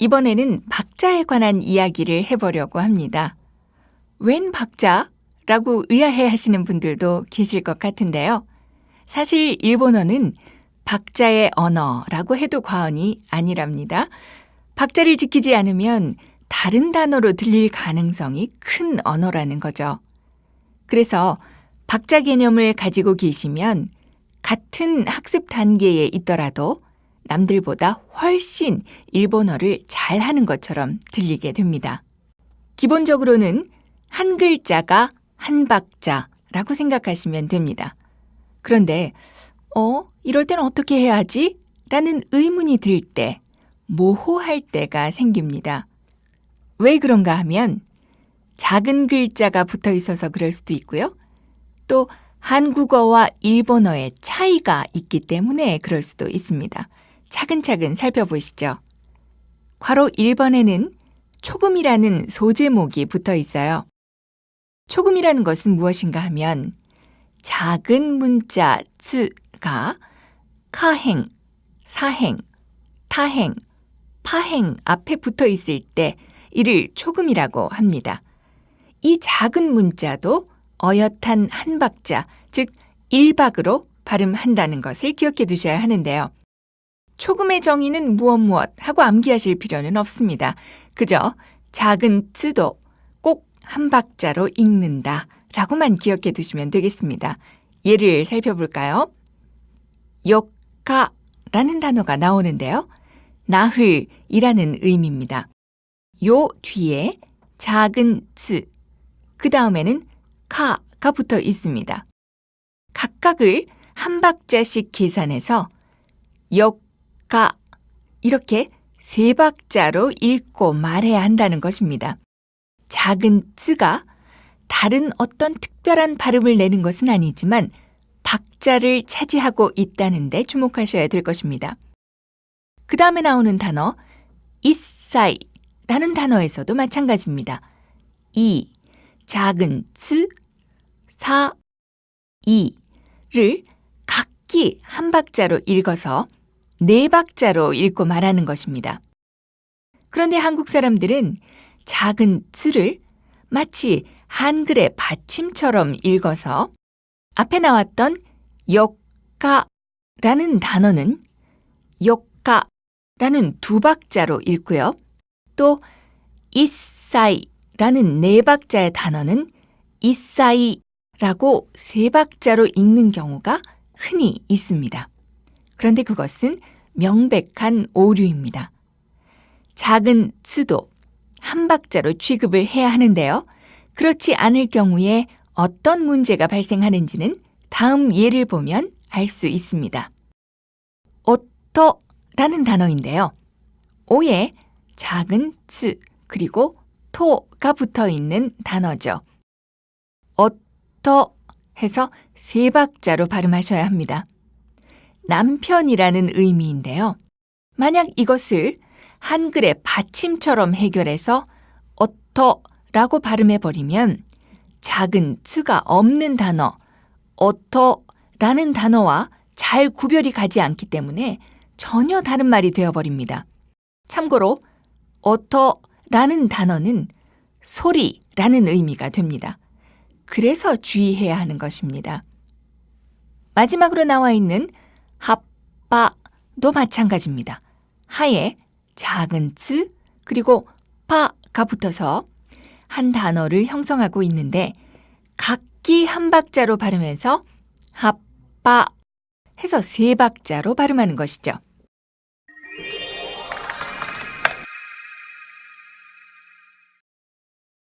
이번에는 박자에 관한 이야기를 해보려고 합니다. 웬 박자? 라고 의아해 하시는 분들도 계실 것 같은데요. 사실 일본어는 박자의 언어라고 해도 과언이 아니랍니다. 박자를 지키지 않으면 다른 단어로 들릴 가능성이 큰 언어라는 거죠. 그래서 박자 개념을 가지고 계시면 같은 학습 단계에 있더라도 남들보다 훨씬 일본어를 잘 하는 것처럼 들리게 됩니다. 기본적으로는 한 글자가 한 박자라고 생각하시면 됩니다. 그런데, 어, 이럴 땐 어떻게 해야 하지? 라는 의문이 들 때, 모호할 때가 생깁니다. 왜 그런가 하면 작은 글자가 붙어 있어서 그럴 수도 있고요. 또 한국어와 일본어의 차이가 있기 때문에 그럴 수도 있습니다. 차근차근 살펴보시죠. 괄호 1번에는 초금이라는 소제목이 붙어 있어요. 초금이라는 것은 무엇인가 하면 작은 문자 츠가 카행, 사행, 타행, 파행 앞에 붙어 있을 때 이를 초금이라고 합니다. 이 작은 문자도 어엿한 한 박자, 즉 1박으로 발음한다는 것을 기억해 두셔야 하는데요. 초금의 정의는 무엇 무엇 하고 암기하실 필요는 없습니다. 그저 작은 쯔도 꼭 한 박자로 읽는다 라고만 기억해 두시면 되겠습니다. 예를 살펴볼까요? 요카라는 단어가 나오는데요. 나흘이라는 의미입니다. 요 뒤에 작은 츠, 그 다음에는 카가 붙어 있습니다. 각각을 한 박자씩 계산해서 역 가 이렇게 세 박자로 읽고 말해야 한다는 것입니다. 작은 츠가 다른 어떤 특별한 발음을 내는 것은 아니지만 박자를 차지하고 있다는데 주목하셔야 될 것입니다. 그 다음에 나오는 단어 이사이라는 단어에서도 마찬가지입니다. 이, 작은 츠, 사, 이를 각기 한 박자로 읽어서 네 박자로 읽고 말하는 것입니다. 그런데 한국 사람들은 작은 츠를 마치 한글의 받침처럼 읽어서 앞에 나왔던 역가라는 단어는 역가라는 두 박자로 읽고요. 또 이사이라는 네 박자의 단어는 이사이라고 세 박자로 읽는 경우가 흔히 있습니다. 그런데 그것은 명백한 오류입니다. 작은 츠도 한 박자로 취급을 해야 하는데요. 그렇지 않을 경우에 어떤 문제가 발생하는지는 다음 예를 보면 알 수 있습니다. 오토라는 단어인데요. 오에 작은 츠 그리고 토가 붙어 있는 단어죠. 어터 해서 세 박자로 발음하셔야 합니다. 남편이라는 의미인데요. 만약 이것을 한글의 받침처럼 해결해서 어터라고 발음해 버리면 작은 츠가 없는 단어 어터라는 단어와 잘 구별이 가지 않기 때문에 전혀 다른 말이 되어 버립니다. 참고로 어터라는 단어는 소리라는 의미가 됩니다. 그래서 주의해야 하는 것입니다. 마지막으로 나와 있는 합바도 마찬가지입니다. 하에 작은 츠 그리고 파가 붙어서 한 단어를 형성하고 있는데 각기 한 박자로 발음해서 합바 해서 세 박자로 발음하는 것이죠.